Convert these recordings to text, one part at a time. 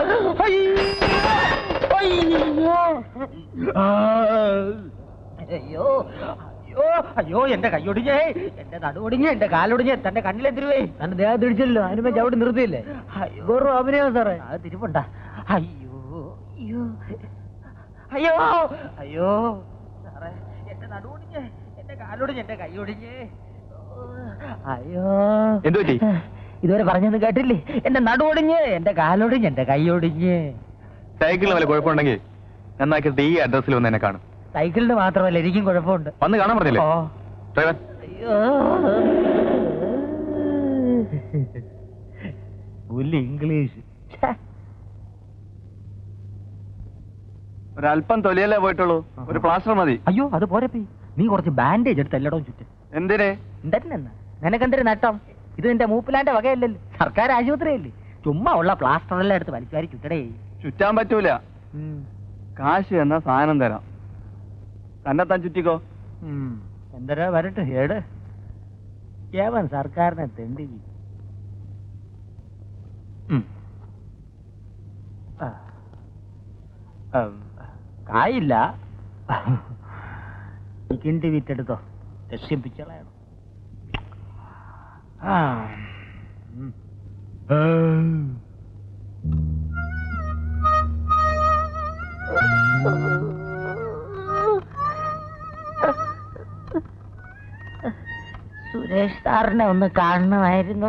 അയ്യോ അയ്യോ അയ്യോ അയ്യോ എന്റെ കൈയൊടിഞ്ഞേ എന്റെ നടുവൊടിഞ്ഞ് എന്റെ കാലൊടിഞ്ഞ് തന്റെ കണ്ണിലെത്തിരുവേ തന്റെ ദേഹത്ത് ഇടിച്ചല്ലോ അതിന് അതിനുമ്പോ അവിടെ നിർത്തിയില്ലേ? വെറും അഭിനയം സാറേ. അത് തിരുപ്പുണ്ട. അയ്യോ അയ്യോ അയ്യോ അയ്യോ സാറേ എന്റെ നടുവൊടിഞ്ഞ് എന്റെ കാലൊടിഞ്ഞ് എന്റെ കൈയൊടിഞ്ഞ്. അയ്യോ. എന്ത് പറ്റി? ഇതുവരെ പറഞ്ഞൊന്നും കേട്ടില്ലേ? എന്റെ നടുവൊടിഞ്ഞ് എന്റെ കാലൊടിഞ്ഞ് എന്റെ കൈയൊടിഞ്ഞ് സൈക്കിളിന് വല്ല കുഴപ്പമുണ്ടെങ്കിൽ നന്നാക്കിയിട്ട് ഈ അഡ്രസ്സിൽ വന്ന് എന്നെ കാണും. സൈക്കിളിന് മാത്രമല്ല എനിക്കും കുഴപ്പമുണ്ട്. വന്ന് കാണാൻ പറഞ്ഞില്ലേ? ഡ്രൈവർ. ഇംഗ്ലീഷ്. ഒരല്പം തൊലിയല്ലേ പോയിട്ടുള്ളൂ. ഒരു പ്ലാസ്റ്റർ മതി. അയ്യോ അത് പോരപ്പി നീ കുറച്ച് ബാൻഡേജ് എടുത്ത് എല്ലായിടവും ചുറ്റും. എന്തിനെ? എന്തെന്നാ നിനക്കെന്തൊരു നട്ടം? ഇത് നിന്റെ മൂപ്പിലാന്റെ വകയല്ലല്ലോ. സർക്കാർ ആശുപത്രിയല്ലേ. ചുമ്മാ ഉള്ള പ്ലാസ്റ്റർ എല്ലാം എടുത്ത് വലിച്ചുവാരി ചുറ്റടേ. ചുറ്റാൻ പറ്റൂല. കാശ് എന്ന സാധനം തരാം. തന്നെ താൻ ചുറ്റിക്കോ എന്തരാ വരട്ടെ ഏട്. ഏവൻ സർക്കാരിനെ തെണ്ടി. കായില്ല കിണ്ടി വിറ്റെടുത്തോ. രക്ഷിപ്പിച്ചളയണം. സുരേഷ് സാറിനെ ഒന്ന് കാണണമായിരുന്നു.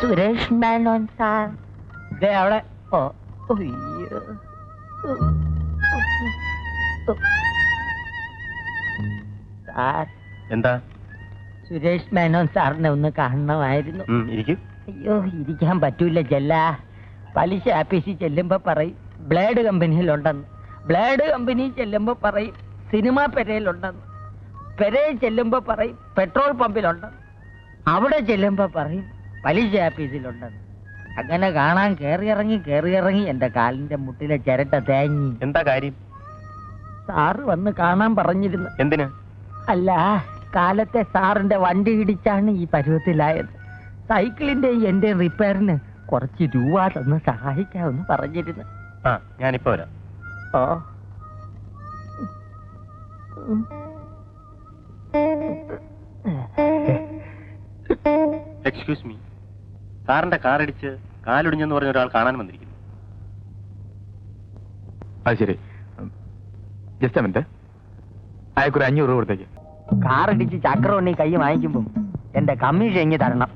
സുരേഷ് മേനോൻ സാർ. ദേ അവിടെ. ഓ അയ്യോ. സാർ. എന്താ? സുരേഷ് മേനോൻ സാറിനെ ഒന്ന് കാണണമായിരുന്നു. അയ്യോ ഇരിക്കാൻ പറ്റൂല ചെല്ല പലിശ ആപ്പീസിൽ ചെല്ലുമ്പോ പറയും ബ്ലേഡ് കമ്പനിയിലുണ്ടെന്ന്. ബ്ലേഡ് കമ്പനിയിൽ ചെല്ലുമ്പോ പറയും സിനിമ പെരയിലുണ്ടെന്ന്. പെരയിൽ ചെല്ലുമ്പോ പറയും പെട്രോൾ പമ്പിലുണ്ടെന്ന്. അവിടെ ചെല്ലുമ്പോ പറയും പലിശ ആപ്പീസിലുണ്ടെന്ന്. അങ്ങനെ കാണാൻ കേറിയിറങ്ങി ഇറങ്ങി കേറി ഇറങ്ങി എന്റെ കാലിന്റെ മുട്ടിലെ ചിരട്ട തേങ്ങി. എന്താ കാര്യം? സാറ് വന്ന് കാണാൻ പറഞ്ഞിരുന്നു. എന്തിന്? അല്ല കാലത്തെ സാറിന്റെ വണ്ടി ഇടിച്ചാണ് ഈ പരുവത്തിലായത്. സൈക്കിളിന്റെ എന്റെ റിപ്പയറിന് കുറച്ച് രൂപ തന്ന് സഹായിക്കാമെന്ന് പറഞ്ഞിരുന്നു. ആ ഞാനിപ്പോ വരാം. ഓ എക്സ്ക്യൂസ് മീ സാറിന്റെ കാർ ഇടിച്ച് കാലൊടിഞ്ഞെന്ന് പറഞ്ഞ ഒരാൾ കാണാൻ വന്നിരിക്കുന്നു. അത് ശരി. ജസ്റ്റ് മിനിറ്റ് അയാൾക്കൊരു അഞ്ഞൂറ് രൂപ കൊടുത്തേക്ക്. കാർ ചക്രം ചക്രം കൈ വാങ്ങിക്കുമ്പോ എന്റെ കമ്മീഷൻ എങ്ങി തരണം.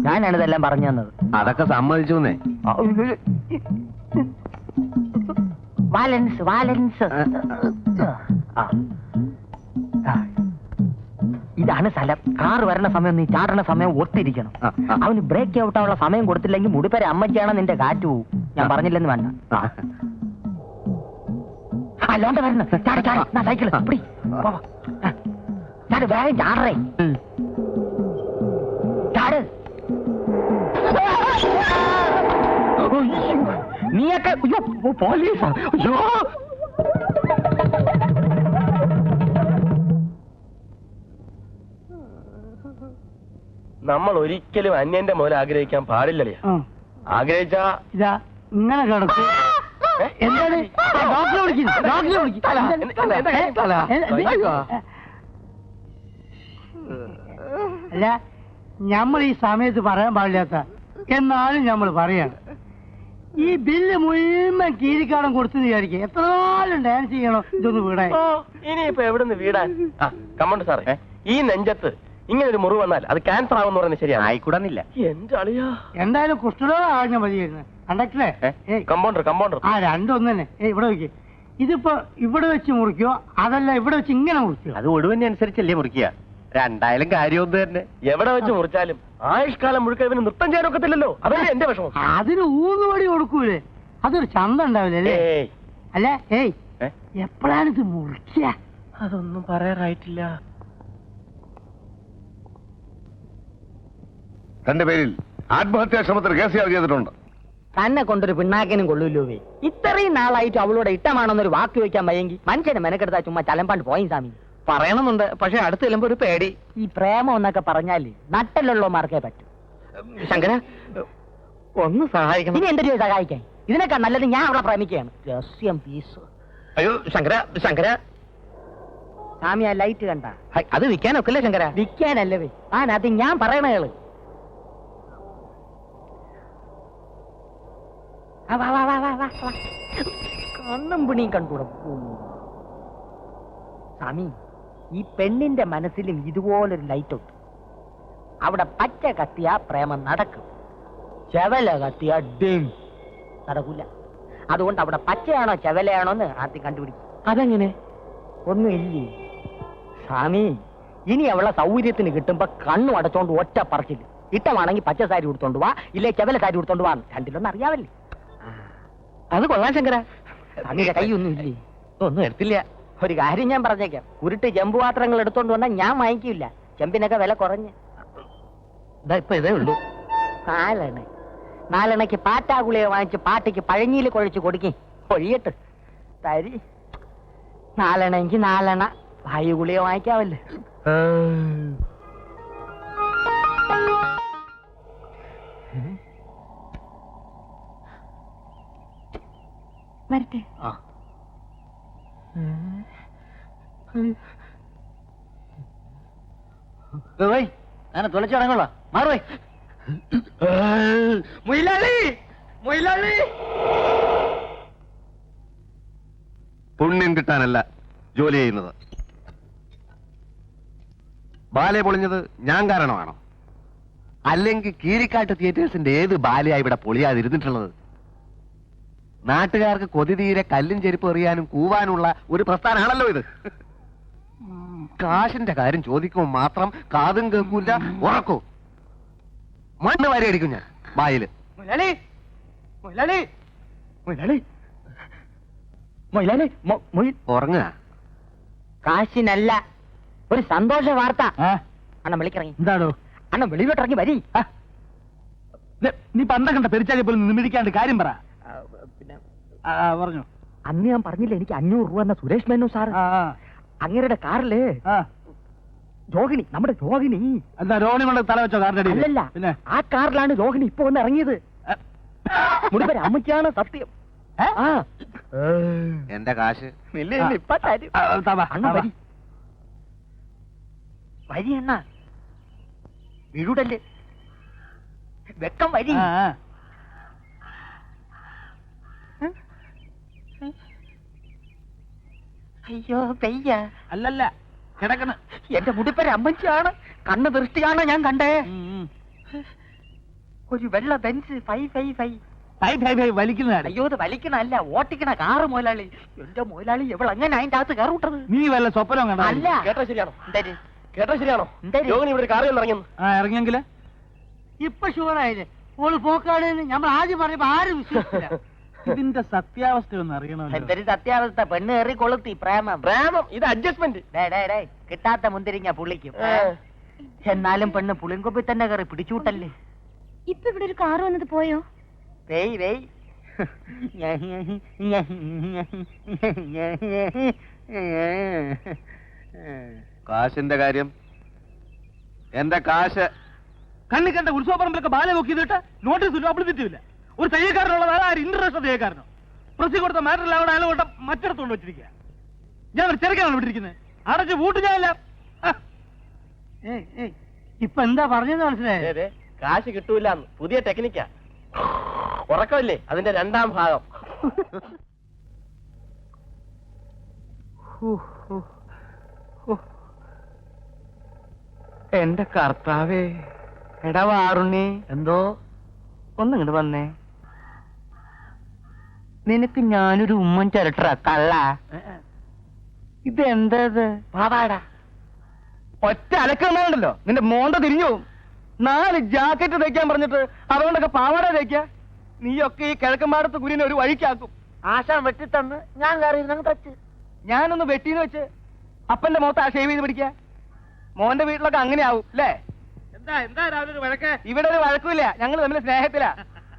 ഞാനാണ് ഇതെല്ലാം പറഞ്ഞു തന്നത്. അതൊക്കെ സമ്മതിച്ചു വാലൻസ് വാലൻസ്. ഇതാണ് സ്ഥലം. കാർ വരണ സമയം നീ ചാടണ സമയം ഒത്തിരിക്കണം. അവന് ബ്രേക്ക് ഔട്ട് ആവാനുള്ള സമയം കൊടുത്തില്ലെങ്കിൽ മുടിപ്പര അമ്മയ്ക്കാണ് നിന്റെ കാറ്റ് പോവും. ഞാൻ പറഞ്ഞില്ലെന്ന് വേണ്ട. അല്ലാണ്ട് വരണം. ചാട് ചാട്. നാ ചാട് വേഗം ചാടറേ. ചാട്. നീയൊക്കെ അയ്യോ പോലീസാ. അയ്യോ. നമ്മൾ ഒരിക്കലും അന്യന്റെ മുതൽ ആഗ്രഹിക്കാൻ പാടില്ലല്ലേ ആഗ്രഹിച്ചാ ഇതാ ഇങ്ങനെ കിടക്കും. എന്താണ്? അല്ല നമ്മൾ ഈ സമയത്ത് പറയാൻ പാടില്ലാത്ത എന്നാലും നമ്മൾ പറയാണ്. ഈ ബില്ല് മുഴുവൻ കീരിക്കാടം കൊടുത്തു വിചാരിക്കും. എത്ര നാളും ഡാൻസ് ചെയ്യണോ ഇതൊന്ന് വീടാൻ. ഓ എവിടെ നിന്ന് വീടാൻ? വീടാ കമ്മണ്ട് സാറേ ഈ നെഞ്ചത്ത് ഇങ്ങനെ ഒരു മുറിവ് വന്നാൽ അത് ക്യാൻസർ ആവെന്ന് പറയുന്നത് ശരിയാണ്? ആയിക്കൂടുന്നില്ല. എന്റെ അളിയാ. എന്തായാലും കുഷ്ഠരോഗം മതിയായിരുന്നു. കണ്ടക്ടറെ കമ്പൗണ്ടർ കമ്പൗണ്ടർ ആ രണ്ടും ഒന്ന് തന്നെ ഇവിടെ വെക്ക് ഇതിപ്പോ ഇവിടെ വെച്ച് മുറിക്കോ അതല്ല ഇവിടെ വെച്ച് ഇങ്ങനെ മുറിക്കോ? അത് ഒടുവിനെ അനുസരിച്ചല്ലേ മുറിക്കുക. രണ്ടായാലും കാര്യം ഒന്ന് തന്നെ. എവിടെ വെച്ച് മുറിച്ചാലും ആയുഷ്കാലം മുഴുക്ക ഇവന് നൃത്തം ചെയ്യാൻ ഒക്കത്തില്ലല്ലോ. അതല്ലേ എന്റെ വിഷമം. അതിന് ഊന്നുപടി കൊടുക്കൂലേ? അതൊരു ചന്ത ഉണ്ടാവില്ലേ അല്ലേ? ഏയ്. എപ്പോഴാണിത് എപ്പോഴാണ് ഇത് മുറിക്കുക അതൊന്നും പറയാറായിട്ടില്ല. തന്റെ പേരിൽ ആത്മഹത്യാ ശ്രമത്തിന് കേസ് ചാർജ് ചെയ്തിട്ടുണ്ട്. തന്നെ കൊണ്ടൊരു പിണ്ണാക്കിനും കൊള്ളൂല്ലോ ഇത്രയും നാളായിട്ട് അവളോട് ഇഷ്ടമാണെന്നൊരു വാക്ക് വെക്കാൻ വയ്യെങ്കിൽ മനുഷ്യനെ മെനക്കെടുത്താ ചുമ്മാ ചലമ്പാണ്ട് പോയി സ്വാമി. പറയണമെന്നുണ്ട് പക്ഷെ അടുത്ത് ചെല്ലുമ്പോ ഒരു പേടി. ഈ പ്രേമം എന്നൊക്കെ പറഞ്ഞാൽ നട്ടലുള്ളമാർക്കേ പറ്റും. ശങ്കര ഒന്ന് സഹായിക്കണം. ഇനി എന്തൊരു സഹായിക്കാൻ? ഇതിനൊക്കെ നല്ലത് ഞാൻ അവളെ പ്രേമിക്കുകയാണ്. രഹസ്യം പീസ് അയ്യോ ശങ്കര ശങ്കര. സ്വാമി ആ ലൈറ്റ് കണ്ട? ഹൈ, അത് വിൽക്കാനൊക്കില്ലേ ശങ്കര? വിൽക്കാനല്ലേ ആ അത് ഞാൻ പറയണ കേൾ ആ, വാ, വാ, വാ, വാ, വാ, വാ. കണ്ണും പിണിയും കണ്ടൂടെ സ്വാമി ഈ പെണ്ണിന്റെ മനസ്സിലും ഇതുപോലൊരു ലൈറ്റ് ഉണ്ട് അവിടെ പച്ച കത്തിയ പ്രേമം നടക്കും. ചെവല കത്തിയ ഡിം. നടക്കൂല. അതുകൊണ്ട് അവിടെ പച്ചയാണോ ചെവലയാണോ എന്ന് ആദ്യം കണ്ടുപിടിക്കും. അതെങ്ങനെ? ഒന്നുമില്ലേ? സ്വാമി ഇനി അവളെ സൗകര്യത്തിന് കിട്ടുമ്പോ കണ്ണു അടച്ചോണ്ട് ഒറ്റ പറച്ചില്ല ഇട്ടമാണെങ്കിൽ പച്ച സാരി കൊടുത്തോണ്ട് വാ ഇല്ലേ ചെവല സാരി കൊടുത്തോണ്ട് വാ. രണ്ടിലൊന്നും അറിയാവല്ലേ? അത് കൊള്ളാം ശങ്കര. സ്വാമിയുടെ കൈയൊന്നും ഇല്ലേ? ഒന്നും എടുത്തില്ല. ഒരു കാര്യം ഞാൻ പറഞ്ഞേക്കാം. ഉരുട്ട് ചെമ്പ് പാത്രങ്ങൾ എടുത്തോണ്ട് വന്നാൽ ഞാൻ വാങ്ങിക്കില്ല ചെമ്പിനൊക്കെ വില കുറഞ്ഞ്. ഇപ്പൊ ഇതേ ഉള്ളൂ. നാലെണ്ണ. നാലെണ്ണയ്ക്ക് പാറ്റാഗുളിയെ വാങ്ങിച്ച് പാട്ടിക്ക് പഴഞ്ഞിയിൽ കുഴച്ച് കൊടുക്കി. കൊഴിയട്ട് തരി. നാലെണ്ണയ്ക്ക് നാലെണ്ണ. വായു ഗുളിക വാങ്ങിക്കാവല്ലേ വരട്ടെ. ഞാൻ തുളച്ചിടങ്ങളോ മാറുവേ മുയിലാളി മുയിലാളി. പുണ്യം കിട്ടാനല്ല ജോലി ചെയ്യുന്നത്. ബാലെ പൊളിഞ്ഞത് ഞാൻ കാരണമാണോ? അല്ലെങ്കിൽ കീരിക്കാട്ട് തിയേറ്റേഴ്സിന്റെ ഏത് ബാലയാ ഇവിടെ പൊളിയാതിരുന്നിട്ടുള്ളത്? നാട്ടുകാർക്ക് കൊതി തീരെ കല്ലും ചെരുപ്പ് എറിയാനും കൂവാനുള്ള ഒരു പ്രസ്ഥാനാണല്ലോ ഇത്. കാശിന്റെ കാര്യം ചോദിക്കുമ്പോൾ മാത്രം കാതും കേൾക്കൂല ഉറക്കൂ? മണ്ണ് വരെ അടിക്കും ഞാൻ വായിൽ. ഉറങ്ങുക. കാശിനല്ല ഒരു സന്തോഷ വാർത്ത. അണ്ണ അണ്ണൻ വിളിക്കിറങ്ങി. എന്താണോ അണ്ണൻ വെളിയിലോട്ടിറങ്ങി വരി. നീ പന്ത കണ്ട പെരിച്ചാലി പോലും നിമിടിക്കാണ്ട് കാര്യം പറ. പിന്നെ പറഞ്ഞു. അന്ന് ഞാൻ പറഞ്ഞില്ലേ എനിക്ക് അഞ്ഞൂറ് രൂപ എന്ന സുരേഷ് മേനു സാർ? അങ്ങേരുടെ കാറിൽ ആ. രോഹിണി നമ്മുടെ രോഹിണി. എന്താ രോണി കൊണ്ട് തല വെച്ചോ കാറിന്റെ അല്ലല്ല പിന്നെ? ആ കാറിലാണ് രോഹിണി ഇപ്പൊ വന്ന് ഇറങ്ങിയത്. മുടിപ്പര അമ്മയ്ക്കാണ് സത്യം. ആ. എന്റെ കാശ്. വരി. എന്നാ വീടല്ലേ വെക്കം വരി ആ, ആ. അയ്യോ പെയ്യ. അല്ലല്ല കിടക്കണ. എന്റെ മുടിപ്പര അമ്മച്ചിയാണ്. കണ്ണ് ദൃഷ്ടിയാണ് ഞാൻ കണ്ടേ. ഒരു വെള്ള ബെൻസ് ഫൈ ഫൈ ഫൈ. അയ്യോ ഇത് വലിക്കണല്ല ഓട്ടിക്കണ കാറ് മുതലാളി. എന്റെ മുതലാളി എവൾ അങ്ങനെ അതിന്റെ അകത്ത് കയറി വിട്ടത് നീ വല്ല സ്വപ്നം കണ്ടോ? അല്ല. കേട്ടോ ശരിയാണോ? കേട്ടോ ശരിയാണോ? ഇവിടെ കാറിൽ ആ ഇറങ്ങിയെങ്കിൽ? ഇപ്പൊ ഷുവറായില്ലേ ഓൾ പോക്കാണ് നമ്മൾ ആദ്യം പറഞ്ഞപ്പോ ആരും വിശ്വസിച്ചില്ല. ഇതിന്റെ സത്യാവസ്ഥ ഒന്ന് അറിയണമല്ലോ. എന്തൊരു സത്യാവസ്ഥ? പെണ്ണ് കയറി കൊളുത്തി പ്രേമം. പ്രേമം. ഇത് അഡ്ജസ്റ്റ്മെന്റ് ഡേ ഡേ ഡേ കിട്ടാത്ത മുന്തിരിങ്ങ പുള്ളിക്കും. എന്നാലും പെണ്ണ് പുളിങ്കൊപ്പി തന്നെ കയറി പിടിച്ചൂട്ടല്ലേ ഇപ്പൊ ഇവിടെ ഒരു കാർ വന്നത് പോയോ? വേയ് വേയ്. കാശിന്റെ കാര്യം? എന്റെ കാശ്. കണ്ണി കണ്ട ഉത്സവപ്പറമ്പിലൊക്കെ ബാല നോക്കി നോട്ടീസ് നോട്ടീസ് പബ്ലിസിറ്റിയില്ല ഒരു തയ്യക്കാരനുള്ളത് ആര് ഇന്റർനാഷണൽ തയ്യക്കാരനോ പ്രസി കൊടുത്ത മാറ്ററിൽ അവിടെ അയാൾ കൊണ്ട മറ്റിടത്തോണ്ട് വെച്ചിരിക്കുക ഞാൻ ഒരു ചെറുക്കാണ് വിട്ടിരിക്കുന്നത് അടച്ച് വൂട്ട് ഞാനല്ല. ഇപ്പൊ എന്താ പറഞ്ഞത് മനസ്സിലായത് അതെ കാശ് കിട്ടൂല പുതിയ ടെക്നിക്കാ. ഉറക്കമില്ലേ? അതിന്റെ രണ്ടാം ഭാഗം. എന്റെ കർത്താവേ എടാ വാറുണ്ണി. എന്തോ? ഒന്നിങ്ങോട്ട് വന്നേ. നിനക്ക് ഞാനൊരു ഉമ്മൻ ചരട്ടറ കള്ള. ഇതെന്താ പാവാടാ. ഒറ്റ അലക്കുന്നുണ്ടല്ലോ നിന്റെ മോണ്ട തിരിഞ്ഞു നാല് ജാക്കറ്റ് തയ്ക്കാൻ പറഞ്ഞിട്ട് അതുകൊണ്ടൊക്കെ പാവാട തയ്ക്ക നീയൊക്കെ ഈ കിഴക്കമ്പാടത്ത് കുരിനെ ഒരു വഴിക്കാക്കും. ആശാൻ വെട്ടിത്തന്ന് ഞാൻ തച്ച്. ഞാനൊന്ന് വെട്ടിന്ന് വെച്ച് അപ്പന്റെ മുഖത്ത് ആ ഷേവ് ചെയ്ത് പിടിക്ക. മോന്റെ വീട്ടിലൊക്കെ അങ്ങനെ ആവും അല്ലേ? എന്താ എന്താ രാവിലെ ഒരു വഴക്ക്? ഇവിടെ ഒരു വഴക്കുമില്ല ഞങ്ങൾ തമ്മിൽ സ്നേഹത്തിലാ.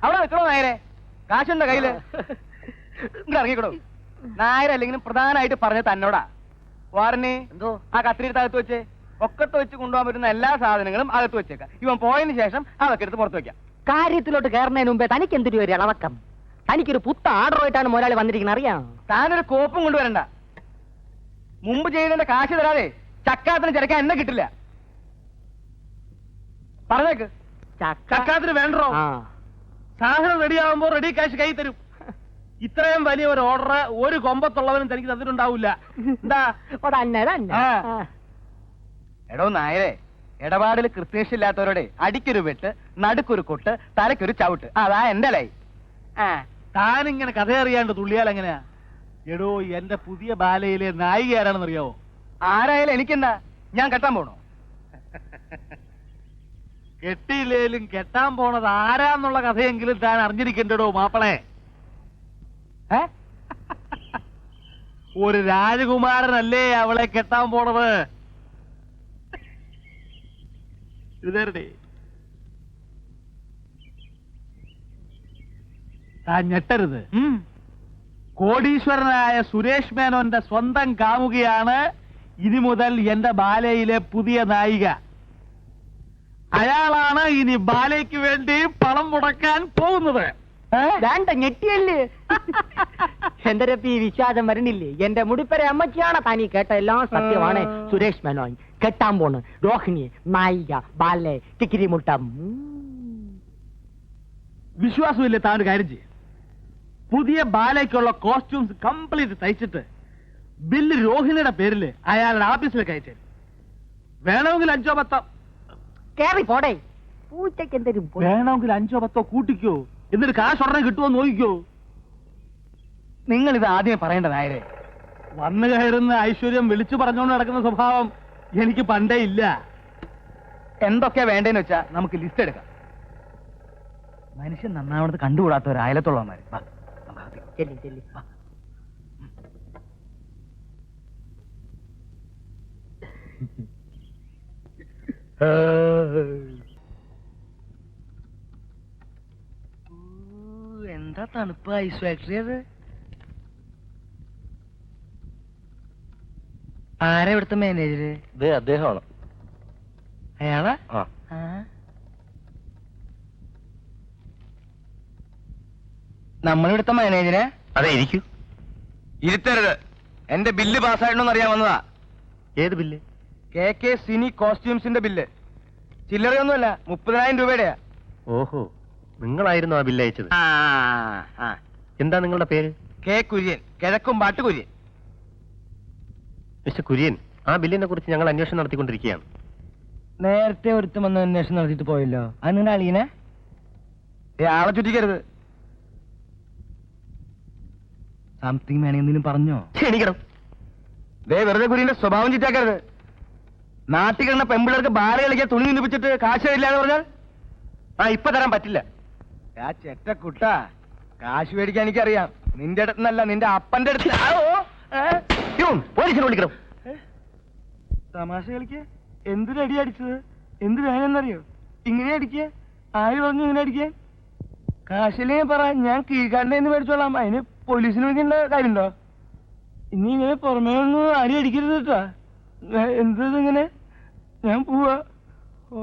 അവിടെ നിൽക്കണോ നായരെ? കാശുണ്ടോ കയ്യിൽ? ഇങ്ങോട്ട് നായർ നായരല്ലെങ്കിലും പ്രധാനമായിട്ട് പറഞ്ഞ തന്നോടാ. വാറിന് എന്തോ? ആ കത്തിരി അകത്ത് വെച്ചേ ഒക്കത്ത് വെച്ച് കൊണ്ടുപോകാൻ പറ്റുന്ന എല്ലാ സാധനങ്ങളും അകത്ത് വെച്ചേക്കാം. ഇവൻ പോയതിന് ശേഷം അതൊക്കെ എടുത്ത് പുറത്ത് വെക്കാം. കാര്യത്തിലോട്ട് കയറുന്നതിന് മുമ്പേ തനിക്ക് എന്തൊരു ഒരു ഇളവക്കം? തനിക്കൊരു പുത്ത ആർഡറുമായിട്ടാണ് മുതലാളി വന്നിരിക്കുന്നത് അറിയാം? താനൊരു കോപ്പും കൊണ്ടുവരണ്ട. മുമ്പ് ചെയ്തതിന്റെ കാശ് തരാതെ ചക്കാത്തിന് ചിരക്കാൻ എന്നെ കിട്ടില്ല. പറഞ്ഞേക്ക്. ചക്കാത്തിന് വേണ്ടോ? സാധനം റെഡിയാവുമ്പോ റെഡി കാശ് കൈ തരും. ഇത്രയും വലിയ ഒരു ഓർഡർ ഒരു കൊമ്പത്തുള്ളവനും തനിക്ക് തന്നിട്ടുണ്ടാവില്ല. എന്താ. എടോ നായരെ ഇടപാടിൽ കൃത്യനിഷ്ഠില്ലാത്തവരോടെ അടിക്കൊരു വെട്ട് നടുക്കൊരു കൊട്ട് തലക്കൊരു ചവിട്ട്. അതാ എന്റെ ലൈ. താനിങ്ങനെ കഥ അറിയാണ്ട് തുള്ളിയാൽ എങ്ങനെയാ? എടോ എന്റെ പുതിയ ബാലയിലെ നായിക ആരാണെന്ന് അറിയാവോ ആരായാലും എനിക്കെന്താ? ഞാൻ കെട്ടാൻ പോണോ? കെട്ടിയില്ലേലും കെട്ടാൻ പോണത് ആരാന്നുള്ള കഥയെങ്കിലും താൻ അറിഞ്ഞിരിക്കണ്ടടോ മാപ്പിളെ? ഒരു രാജകുമാരനല്ലേ അവളെ കെട്ടാൻ പോണത്? താൻ ഞെട്ടരുത്. കോടീശ്വരനായ സുരേഷ് മേനോന്റെ സ്വന്തം കാമുകയാണ് ഇനി മുതൽ എന്റെ ബാലയിലെ പുതിയ നായിക. അയാളാണ് ഇനി ബാലയ്ക്ക് വേണ്ടി പണം മുടക്കാൻ പോകുന്നത്. വേണ്ട ഞെട്ടിയല്ലേ? എന്തരപ്പി ഈ വിശ്വാസം വരണില്ലേ? എന്റെ മുടിപ്പര അമ്മച്ചിയാണ് താനീ കേട്ട എല്ലാം സത്യമാണ്. സുരേഷ് മേനോൻ കെട്ടാൻ പോണ്. രോഹിണി നായിക ബാലെ കിക്കിരി മുട്ടം. വിശ്വാസമില്ല താൻ ഒരു കാര്യം ചെയ്യും. പുതിയ ബാലയ്ക്കുള്ള കോസ്റ്റ്യൂംസ് കംപ്ലീറ്റ് തയ്ച്ചിട്ട് ബില്ല് രോഹിണിയുടെ പേരിൽ അയാളുടെ ഓഫീസിലേക്ക് അയച്ചു വേണമെങ്കിൽ അഞ്ചോ പത്തോ? കേറി പോടേ. പൂച്ചയ്ക്ക് എന്തെങ്കിലും വേണമെങ്കിൽ അഞ്ചോ പത്തോ കൂട്ടിക്കോ. എന്നിട്ട് കാശ് ഉടനെ കിട്ടുമോ നോക്കിക്കോ. നിങ്ങൾ ഇത് ആദ്യമേ പറയേണ്ട നായരെ. വന്നു കയറുന്ന ഐശ്വര്യം വിളിച്ചു പറഞ്ഞുകൊണ്ട് നടക്കുന്ന സ്വഭാവം എനിക്ക് പണ്ടേ ഇല്ല. എന്തൊക്കെയാ വേണ്ടേന്ന് വെച്ചാ നമുക്ക് ലിസ്റ്റ് എടുക്കാം. മനുഷ്യൻ നന്നാവണത് കണ്ടുകൂടാത്തവർ അയലത്തുള്ളവന്മാര്. വാ, നമുക്ക് അകത്തേക്ക് പോകാം. ചെല്ലി ചെല്ലി എന്താ തണുപ്പ് ഐസ് ഫാക്ടറി അത്. ആരാ ഇവിടുത്തെ മാനേജര് ഇത് അദ്ദേഹമാണ്. അയാളാ? ആ. ആ. നമ്മളിവിടുത്തെ മാനേജരാ അതെ ഇരിക്കൂ. ഇരുത്തരുത്. എന്റെ ബില്ല് പാസ്സായിട്ടുണ്ടോ അറിയാൻ വന്നതാ. ഏത് ബില്ല്? കെ കെ സിനി കോസ്റ്റ്യൂംസിന്റെ ബില്ല്. ചില്ലറയൊന്നുമല്ല മുപ്പതിനായിരം രൂപയുടെയാ. ഓഹോ. നിങ്ങളായിരുന്നു ആ ബില്ല് അയച്ചത്. ആ ആ എന്താ നിങ്ങളുടെ പേര്? കെ കുര്യൻ കിഴക്കും പാട്ട് കുര്യൻ മിസ്റ്റർ കുര്യൻ ആ ബില്ലിനെ കുറിച്ച് ഞങ്ങൾ അന്വേഷണം നടത്തിക്കൊണ്ടിരിക്കുകയാണ്. നേരത്തെ ഒരുത്തം വന്ന് അന്വേഷണം നടത്തിയിട്ട് പോയല്ലോ. അത് നിങ്ങളുടെ അളിയനെ? ഏ ആളെ ചുറ്റിക്കരുത്. സംതിങ് വേണമെങ്കിലും പറഞ്ഞോ? ക്ഷണിക്കണം ദേ വെറുതെ കുര്യന്റെ സ്വഭാവം ചുറ്റാക്കരുത് നാട്ടിൽ കിടന്ന പെമ്പിള്ളേർക്ക് ബാല കളിക്കാൻ തുണി നിന്നിപ്പിച്ചിട്ട് കാശ് ഇല്ലാന്ന് പറഞ്ഞാൽ? ആ ഇപ്പൊ തരാൻ പറ്റില്ല. ആ ചെറ്റ കുട്ട കാശ് മേടിക്കാൻ എനിക്കറിയാം. നിന്റെ അടുത്തുനിന്നല്ല നിന്റെ അപ്പന്റെ അടുത്ത് പോലീസിനെ വിളിക്കണം. തമാശ കളിക്ക? എന്തിനടി അടിച്ചത്? എന്ത് വേണമെന്നറിയോ? ഇങ്ങനെ അടിക്കുക ആര് പറഞ്ഞു ഇങ്ങനെ അടിക്കാൻ കാശിലേ പറ ഞാൻ കീഴ്ക്കാണ്ടേന്ന് മേടിച്ചോളാം. അതിന് പോലീസിന് വിളിക്കേണ്ട കാര്യമുണ്ടോ? ഇനി ഇങ്ങനെ പുറമേ ഒന്നും ആരും അടിക്കരുത് കേട്ടാ. എന്തത് ഇങ്ങനെ? ഞാൻ പോവാ. ഓ.